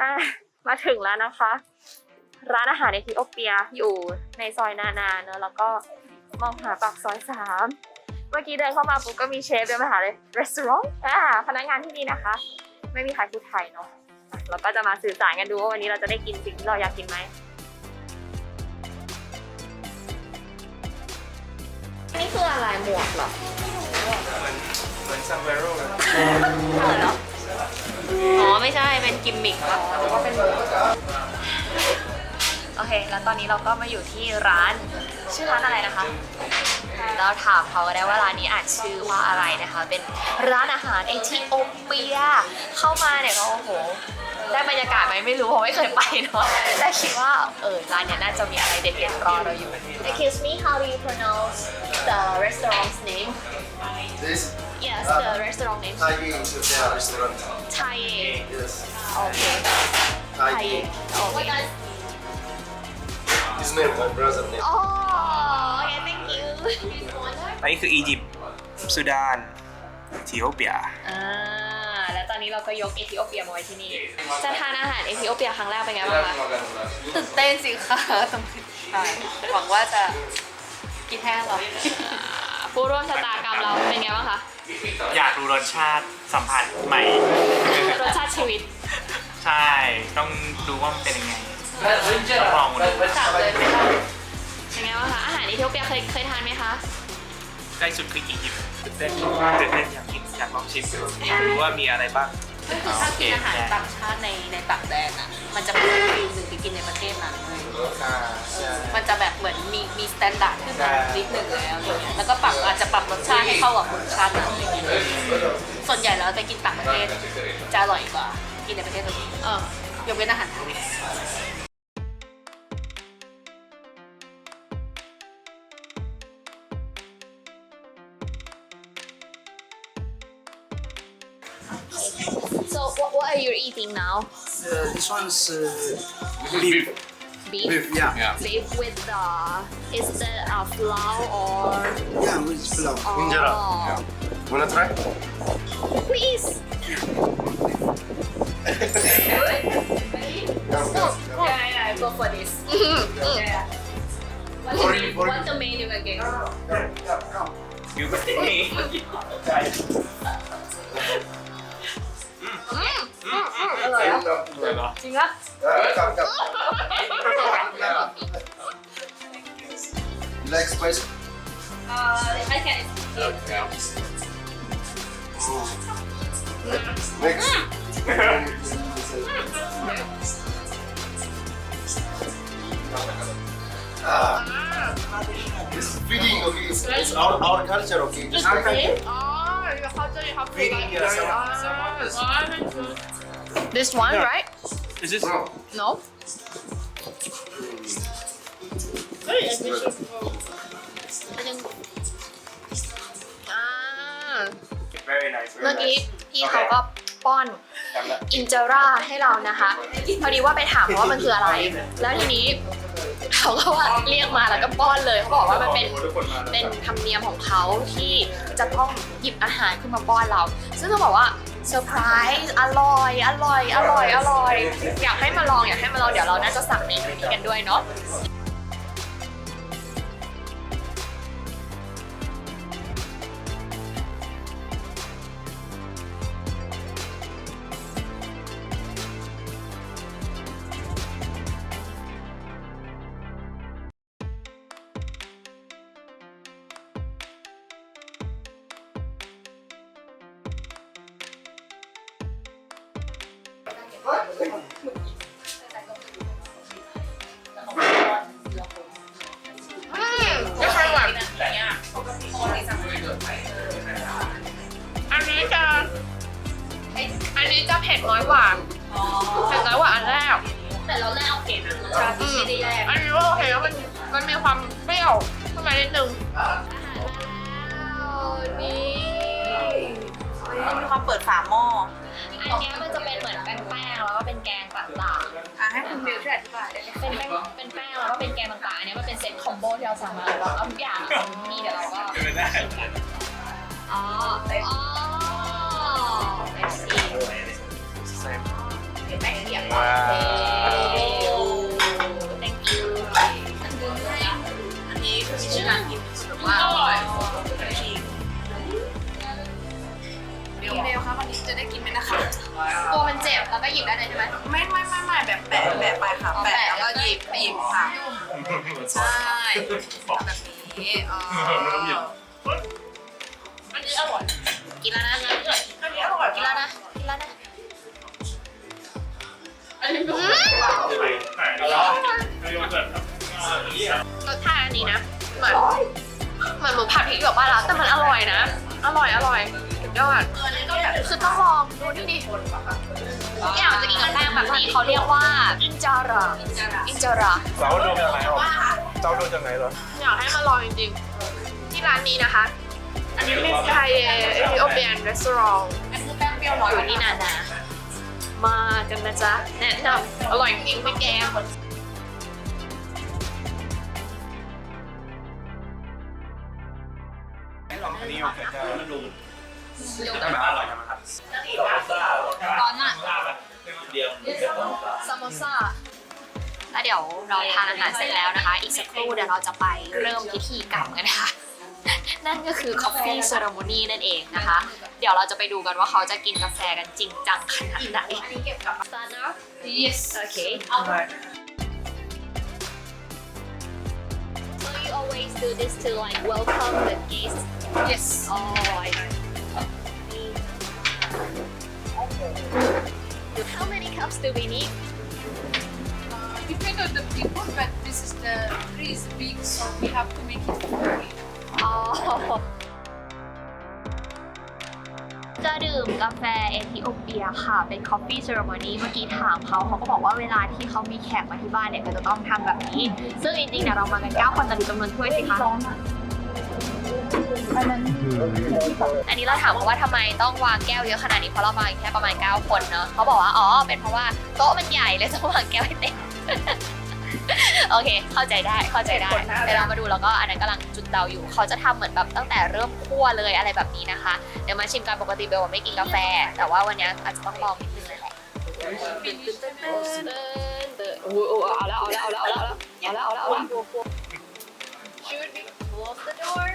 อะมาถึงแล้วนะคะ ร้านอาหารเอธิโอเปียอยู่ในซอยนานาเนอะแล้วก็มองหาปากซอยสามเมื่อกี้เดินเข้ามาปุ๊บก็มีเชฟเดินมาหาเลย restaurant อ่าพนักงานที่นี่นะคะ ไม่มีใครพูดไทยเนาะอะเราก็จะมาสื่อสารกันดูว่าวันนี้เราจะได้กินสิ่งที่เราอยากกินไหมนี่คืออะไรหมวกเหรอเหมือนซัมเบโร่เลยอะไรเหรอ อ๋อไม่ใช่เป็นกิมมิคปะหรือว่าเป็นหมวกโอเค แล้วตอนนี้เราก็มาอยู่ที่ร้านชื่อร้านอะไรนะคะ เราถามเขาก็ได้ว่าร้านนี้อ่านชื่อว่าอะไรนะคะ เป็นร้านอาหารเอธิโอเปีย เข้ามาเนี่ยก็โอ้โห ได้บรรยากาศไหมไม่รู้เพราะไม่เคยไปเนาะแต่คิดว่าเออร้านเนี้ยน่าจะมีอะไรเด็ดๆรอเราอยู่ Excuse me how do you pronounce the restaurant's name This Yes the restaurant name Thai Indonesia restaurant. Thai Yes. โอเค Thai. Thai โอเค His name, my brother name. อ๋อโอเค thank you อันนี้คืออียิปต์สุดานเอธิโอเปีย อ่าแล้วตอนนี้เราก็ยกเอธิโอเปียมาไว้ที่นี่ จะทานอาหารเอธิโอเปียครั้งแรกเป็นไงบ้างคะ ตื่นเต้นสิคะตรงนี้ใช่หวังว่าจะกินแห้งเราอ่าผู้ร่วมชะตากรรมเราเป็นไงบ้างคะ อยากรู้รสชาติสัมผัสใหม่ รสชาติชีวิต ใช่ ต้องดูว่ามันเป็นยังไงต้องลองมาดูถามเลยไม่ได้เป็นไงบ้างคะ อาหารเอธิโอเปียเคยเคยทานไหมคะใกล้สุดคืออียิปต์ตื่นเต้นตื่นเต้นอยากกินอยากลองชิมอยากรู้ว่ามีอะไรบ้าง ก็คือถ้ากินอาหารต่างชาติในในต่างแดนอะ มันจะเป็นฟิลหนึ่งที่กินในประเทศนั้นเลยอ่าใช่ มันจะแบบเหมือนมีมีสแตนดาร์ดขึ้นมาใช่นิดหนึ่งแล้วอะไรเงี้ยแล้วก็ปรับอาจจะปรับรสชาติให้เข้ากับรสชาตินั้นอะไรเงี้ยส่วนใหญ่แล้วไปกินต่างประเทศจะอร่อยกว่า กินในประเทศตัวเองเออยกเว้นอาหารไทย What, what are you eating now? Uh, this one's uh, beef. Beef? Beef, yeah. Yeah. Beef with the is that a uh, flour or Yeah, with pulao. Oh. Injera. Yeah. Wanna try? Please. No. Yeah, yeah, go for this. yeah, yeah. What's, Sorry, for- what's the menu again? You got me. อร่อยอะเลยเหรอจริงปะ Yeah, come, come. You like spice? Uh, I can. Next. Ah. It's feeding, okay? It's, it's our, our culture, okay? Just like that. อ๋อเขาจะทำ Feeding yourself. This one right Is this No. No อ่า very nice เมื่อกี้พี่เขาก็ป้อนอินเจราให้เรานะคะ พอดีว่าไปถามเขาว่ามันคืออะไร แล้วทีนี้ เขาก็ว่าเรียกมาแล้วก็ป้อนเลยเขาบอกว่ามันเป็นเป็นธรรมเนียมของเขาที่จะต้องหยิบอาหารขึ้นมาป้อนเรา ซึ่งเขาบอกว่าเซอร์ไพรส์อร่อย อร่อย อร่อย อร่อย อยากให้มาลองอยากให้มาลองเดี๋ยวเราน่าจะสั่งเมนูนี้กันด้วยเนาะ ไม่ค่อยหวานอันนี้จะอันนี้จะเผ็ดน้อยกว่าเผ็ดน้อยกว่าอันแรก แต่เราแรกเอาเผ็ดนะรสชาติไม่ได้แย่อันนี้ก็โอเคแล้วมันมันมีความเปรี้ยวขึ้นมานิดนึงนี่มีความเปิดฝาหม้อ อันนี้มันจะเป็นเหมือนแป้งแป้งแล้วก็เป็นแกงต่างอะให้คุณมิวช่วยอธิบายได้ไหมๆเป็นแป้งเป็นแป้งแล้วก็เป็นแกงต่างๆอันนี้มันเป็นเซ็ตคอมโบที่เราสั่งมาแล้วเอาทุกอย่างนี่เดี๋ยวเราก็ ไม่ได้อ๋ออ๋อ I see แป้งเปียกว้าว thank you อันนี้คือชื่อการกินถือว่าอร่อย ได้กินไหมนะคะตัวมันเจ็บแล้วก็หยิบได้เลยใช่ไหมไม่ไม่ไม่ไม่แบบแปะแปะไปค่ะอ๋อแปะแปะแล้วก็หยิบหยิบค่ะใช่แบบนี้เอออันนี้อร่อยกินแล้วนะอันนี้อร่อยกินแล้วนะกินแล้วนะอันนี้อืมรสชาติอันนี้นะเหมือนเหมือนหมูผัดพริกแบบบ้านเราแต่มันอร่อยนะ อร่อยอร่อยสุด ยอดอันนี้ก็แบบคือต้องลองดูนี่ดิทุกอย่างจะกินกับแป้งแบบนี้เขาเรียกว่าอินจาระอินจาระเจ้าดูจากไหนหรอเจ้าดูจากไหนเหรออยากให้มาลองจริงๆ ที่ร้านนี้นะคะอันนี้เป็นไทยเอธิโอเปียนรีสอร์ทอันนี้แป้งเปรี้ยวน้อยอยู่ที่นานามากันนะจ๊ะ แนะนำอร่อยจริงไม่แกงอันนี้ อยู่ใกล้ๆดูร้อนอะซามโมซ่าแล้วเดี๋ยวเราทานอาหารเสร็จแล้วนะคะ อีกสักครู่เดี๋ยวเราจะไปเริ่มพิธีกรรมกันค่ะ นั่นก็คือ Coffee Ceremony นั่นเองนะคะ เดี๋ยวเราจะไปดูกันว่าเขาจะกินกาแฟกันจริงจังขนาดไหน Start now yes Okay So you always do this to like welcome the guests yes Oh I see How many cups do we need? depend on the people but this is the tree is big so we have to make it very อ๋อ จะดื่มกาแฟเอธิโอเปียค่ะ เป็น coffee ceremony เมื่อกี้ถามเขาเขาก็บอกว่าเวลาที่เขามีแขกมาที่บ้านเนี่ยเขาจะต้องทำแบบนี้ ซึ่งจริงๆเนี่ยเรามากัน 9 คนแต่ดูจำนวนถ้วยสิคะอัน อันนี้เราถามเขาว่าทำไมต้องวางแก้วเยอะขนาดนี้เพราะเรามาแค่ประมาณ 9 คนเนาะเขาบอกว่าอ๋อเป็นเพราะว่าโต๊ะมันใหญ่เลยต้องวางแก้วให้เต็มโอเค เข้าใจได้เข้าใจได้เวเรามาดูแล้วก็อันนั้นกำลังจุดเตาอยู่ เขาจะทำเหมือนแบบตั้งแต่เริ่มคั่วเลยอะไรแบบนี้นะคะ เดี๋ยวมาชิมกันปกติเบลไม่กินกาแฟ แต่ว่าวันนี้อาจจะต้องลองนิดนึงเลยแหละโอ้โหเอาล้วเอาแล้วเอาแล้วเอาแล้วเอาแล้วเอาแล้วเอาแล้ว Should we close the door?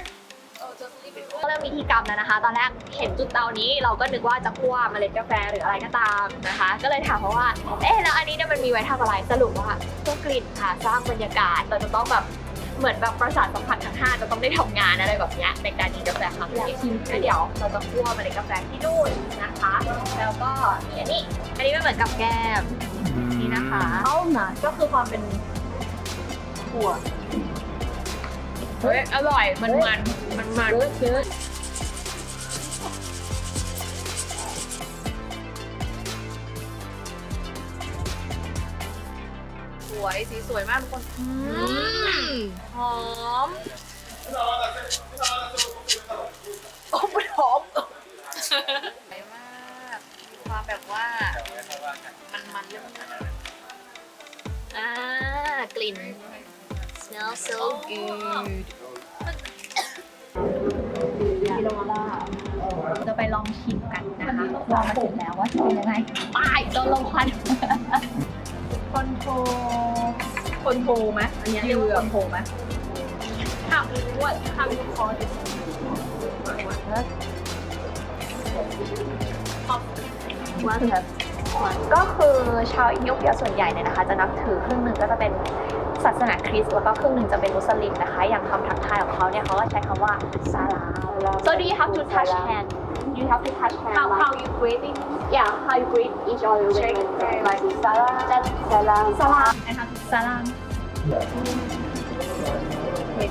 ก็เริ่มพิธีกรรมแล้วนะคะ ตอนแรกเห็นจุดเตานี้ เราก็นึกว่าจะคั่วเมล็ดกาแฟหรืออะไรก็ตามนะคะ ก็เลยถามเขาว่า เอ๊ะแล้วอันนี้เนี่ยมันมีไว้ทำอะไรสรุปว่าเพื่อกลิ่นค่ะ สร้างบรรยากาศเราจะต้องแบบเหมือนแบบประสาทสัมผัสทั้งห้าจะต้องได้ทำงานอะไรแบบเนี้ยในการกินกาแฟครั้งนี้ก็เดี๋ยวเราจะคั่วเมล็ดกาแฟที่นู่นนะคะ แล้วก็มีอันนี้อันนี้ไม่เหมือนกับแก้มนี่นะคะเอาหนาก็คือความเป็นถั่ว เฮ้ยอร่อย มันมันมันมันเยอะสวย สีสวยมากทุกคนอืมหอมโอ้มันหอมสวยมากมีความแบบว่า มันมันเรื่องมันอ่ากลิ่น smell so good จะไปลองชิมกันนะคะลองมาถึงแล้วว่าจะเป็นยังไงไปโดนลมควันคนโทคนโทไหมอันเนี้ยเรียกว่าคนโทไหม How what how you call this ว่าก็คือชาวอินโดนีเซียส่วนใหญ่เนี่ยนะคะ จะนับถือครึ่งหนึ่งก็จะเป็น ศาสนาคริสต์แล้วก็ครึ่งหนึ่งจะเป็นมุสลิมนะคะ อย่างคำทักทายของเขาเนี่ยเขาก็ใช้คำว่าซาลาม so do you have to touch hand you have to touch hand how like how you greeting yeah how you greet each other when you like salam that's salam salam I have to salam เป็น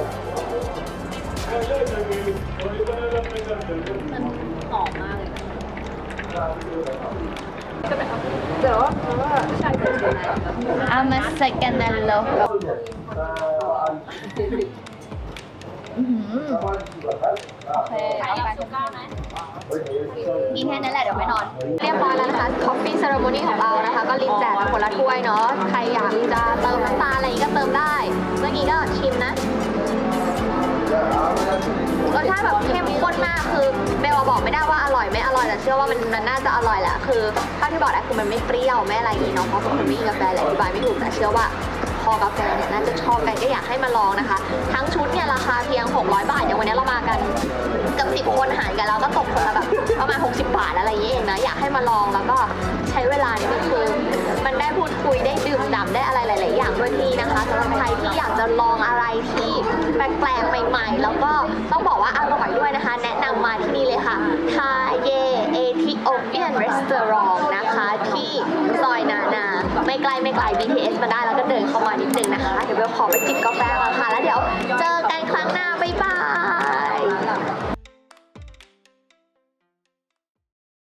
ก ลิ่นหอมมากเลย I'm a second and low อื้อหือโอเคเอาไปกินแค่นั้นแหละเดี๋ยวไม่นอน เรียบร้อยแล้วนะคะ Coffee Ceremony ของเรานะคะ ก็รีบแจกกันคนละถ้วยเนาะ ใครอยากจะเติมน้ำตาลอะไรก็เติมได้ เมื่อกี้ก็ชิมนะ รสชาติแบบเข้มข้นมากคือเบลบอกไม่ได้ว่าอร่อยไม่อร่อยแต่เชื่อว่ามันมันน่าจะอร่อยแหละคือเท่าที่บอกอะคือมันไม่เปรี้ยวไม่อะไรอย่างนี้เนาะเพราะคนไม่กาแฟแหละอธิบายไม่ถูกแต่เชื่อว่าพอกาแฟเนี่ยน่าจะชอบกันก็อยากให้มาลองนะคะ ทั้งชุดเนี่ยราคาเพียง 600 บาทอย่างวันนี้เรามากันกับ 10 คนหารกันแล้วก็ตกคนละแบบประมาณ 60 บาทอะไรเงี้ยเองนะอยากให้มาลองแล้วก็ใช้เวลานี่มันคือมันได้พูดคุยได้ดื่มด่ำได้อะไรหลาย ๆ อย่างด้วยที่นะคะสำหรับใครที่อยากจะลองอะไรที่แปลกๆใหม่ ๆ แล้ว ต้องบอกว่าอร่อยด้วยนะคะ แนะนำมาที่นี่เลยค่ะทาเยเอธิโอเปียนรีสตอรองนะคะที่ซอยนานา ไม่ไกลไม่ไกล BTS มาได้แล้วก็เดินเข้ามานิดนึงนะคะ เดี๋ยวเบลขอไปจิบกาแฟก่อนค่ะ แล้วเดี๋ยวเจอกันครั้งหน้า บ๊ายบาย